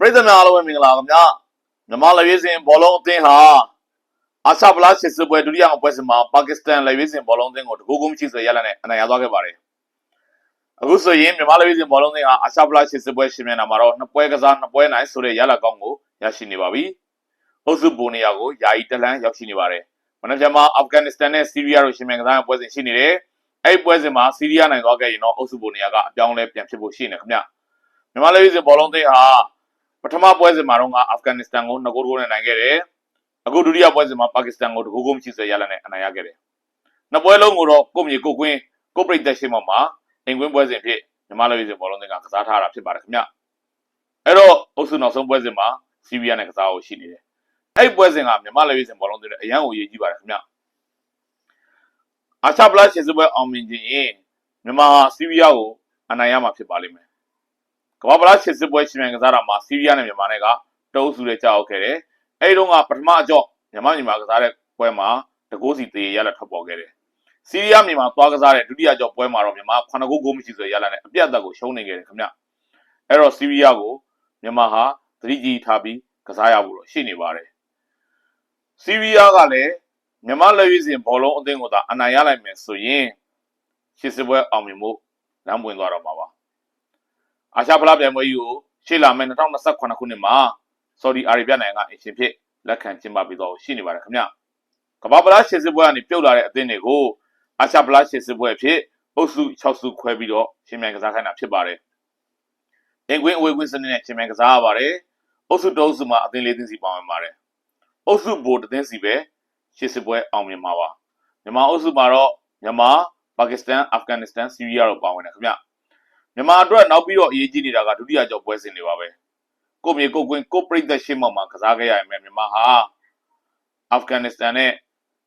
ပရိသတ်များအားလုံးပဲမင်္ဂလာပါခင်ဗျာမြန်မာလက်ရွေးစင်ဘောလုံးအသင်းဟာအာရှဖလားစစ်စစ်ပွဲဒုတိယပွဲစဉ်မှာပါကစ္စတန်လက်ရွေးစင်ဘောလုံးအသင်းကိုတကူကူမရှိစေရလနဲ့အနိုင်ရသွားခဲ့ပါတယ်အခုဆိုရင်မြန်မာလက်ရွေးစင်ဘောလုံးအသင်းဟာအာရှဖလားစစ်စစ်ပွဲရှင်မြန်တာမှာတော့နှစ်ပွဲကစားနှစ်ပွဲနိုင်ဆိုတဲ့ရလဒ်ကောင်းကိုရရှိနေပါပြီဟုတ်စုပိုနေရာကိုယာယီတလန်းရောက်ရှိနေပါတယ်မနက်ဖြန်မှာအာဖဂန်နစ္စတန်နဲ့ဆီးရီးယားတို့ရှင်မြန်ကစားတဲ့ပွဲစဉ်ရှိနေတယ်အဲ့ဒီပွဲစဉ်မှာဆီးရီးယားနိုင်သွားခဲ့ရင်တော့အုပ်စုပိုနေရာကအပြောင်းလဲပြန်ဖြစ်ဖို့ရှိနေခင်ဗျမြန်မာလက်ရွေးစင်ဘောလုံးအသင်းဟာ ပထမပွဲစဉ်မှာတော့အာဖဂန်နစ္စတန်ကို2ဂိုးနဲ့နိုင်ခဲ့တယ်။အခုဒုတိယပွဲစဉ်မှာပါကစ္စတန်ကို2ဂိုးကိုမရှိစေရလနဲ့အနိုင်ရခဲ့တယ်။နှစ်ပွဲလုံးကိုတော့ကိုမြေကိုကွင်းကိုပရိသတ်ရှိမှမှာအင်ကွင်းပွဲစဉ်ဖြစ်မြန်မာလူကြီးစင်ဘောလုံးတွေကကစားထားတာဖြစ်ပါတယ်ခင်ဗျ။အဲ့တော့အုပ်စုနောက်ဆုံးပွဲစဉ်မှာစီးရီးယားနဲ့ကစားဖို့ရှိနေတယ်။အဲ့ဒီပွဲစဉ်ကမြန်မာလူကြီးစင်ဘောလုံးတွေအရန်ကိုရည်ကြီးပါတယ်ခင်ဗျ။အာရှပလတ်ရှစ်စပွဲအောင်မြင်ခြင်းရင်မြန်မာဟာစီးရီးယားကိုအနိုင်ရမှာဖြစ်ပါလိမ့်မယ်။ ကမ္ဘာပလားစစ်စစ်ပွဲရှင်မြန်ကစားတာမှာစီးရီးယားနဲ့မြန်မာနဲ့ကတအုပ်စုတွေကြောက်ခဲ့တယ်။အဲဒီတော့ကပထမအကြော့မြန်မာမြန်မာကစားတဲ့ပွဲမှာတကိုးစီတေရလက်ထွက်ပေါ်ခဲ့တယ်။စီးရီးယားမြန်မာသွားကစားတဲ့ဒုတိယကြော့ပွဲမှာတော့မြန်မာ9ဂိုးဂိုးမရှိဆိုရလက်နဲ့အပြတ်အသတ်ကိုရှုံးနေခဲ့တယ်ခင်ဗျ။အဲ့တော့စီးရီးယားကိုမြန်မာဟာသတိကြီးထားပြီးကစားရဖို့တော့ရှိနေပါတယ်။စီးရီးယားကလည်းမြန်မာလက်ရွေးစင်ဘောလုံးအသင်းကိုသာအနိုင်ရလိုက်မယ်ဆိုရင်ရှစ်စစ်ပွဲအောင်မြင်မှုလမ်းပွင့်သွားတော့မှာပါ။ အာရှဖလားပြိုင်ပွဲကြီးကိုရှေ့လာမယ့်2028ခုနှစ်မှာဆော်ဒီအာရေဗျနိုင်ငံကအင်ရှင်ဖြစ်လက်ခံကျင်းပပြီးတော့ရှိနေပါတယ်ခင်ဗျ။ကမ္ဘာဖလားရှစ်စစ်ပွဲကနေပြုတ်လာတဲ့အသင်းတွေကိုအာရှဖလားရှစ်စစ်ပွဲအဖြစ်အုပ်စု6စုခွဲပြီးတော့ရှင်မြန်ကစားခိုင်းတာဖြစ်ပါတယ်။အင်ကွင်းအဝေးကွင်းစနစ်နဲ့ရှင်မြန်ကစားရပါတယ်။အုပ်စုတစ်အုပ်စုမှာအသင်းလေးသင်းစီပါဝင်ပါတယ်။အုပ်စုဘိုတစ်သင်းစီပဲရှစ်စစ်ပွဲအောင်မြင်မှာပါ။မြန်မာအုပ်စုမှာတော့မြန်မာပါကစ္စတန်အာဖဂန်နစ္စတန်ဆီးရီးယားတို့ပါဝင်တယ်ခင်ဗျ။ မြန်မာအတွက်နောက်ပြီးတော့အရေးကြီးနေတာကဒုတိယကြော့ပွဲစဉ်တွေပါပဲကိုမြေကိုကွင်းကိုပရိသတ်ရှင်းမောက်မှာကစားခဲ့ရရင်လည်းမြန်မာဟာအာဖဂန်နစ္စတန်နဲ့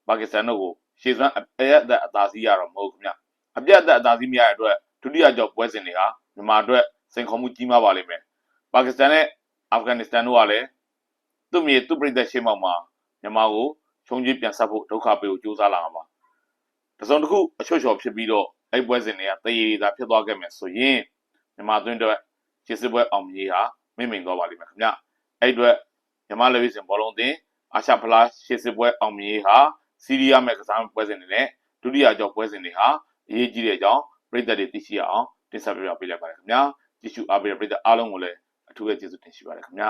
ပါကစ္စတန်တို့ကိုရှေ့စွမ်းအပြတ်အသတ်အသာစီးရတော့မဟုတ်ဘူးခင်ဗျအပြတ်အသတ်အသာစီးမရတဲ့အတွက်ဒုတိယကြော့ပွဲစဉ်တွေဟာမြန်မာအတွက်စိန်ခေါ်မှုကြီးမားပါလိမ့်မယ်ပါကစ္စတန်နဲ့အာဖဂန်နစ္စတန်တို့ကလည်းသူ့မြေသူ့ပရိသတ်ရှင်းမောက်မှာမြန်မာကိုချုံကြီးပြန်ဆက်ဖို့ဒုက္ခပေးဖို့ကြိုးစားလာမှာပါတစုံတစ်ခုအချွတ်ချော်ဖြစ်ပြီးတော့ အဲ့ပွဲစဉ်တွေကတရေရီသာဖြစ်သွားခဲ့မယ်ဆိုရင်မြန်မာသွင်းအတွက်ရှစ်စစ်ပွဲအောင်မြင်ဟာမိမ့်မိန်သွားပါလိမ့်မယ်ခင်ဗျအဲ့အတွက်မြန်မာလူကြီးစင်ဘောလုံးတင်အာရှဖလားရှစ်စစ်ပွဲအောင်မြင်ဟာစီးရီးယားမဲ့ကစားပွဲစဉ်တွေနဲ့ဒုတိယကြောပွဲစဉ်တွေဟာအရေးကြီးတဲ့အကြောင်းပြည်သက်တွေသိရှိရအောင်တင်ဆက်ပြပြပေးလိုက်ပါတယ်ခင်ဗျာကြည့်ရှုအားပေးတဲ့ပြည်သက်အားလုံးကိုလည်းအထူးပဲကျေးဇူးတင်ရှိပါတယ်ခင်ဗျာ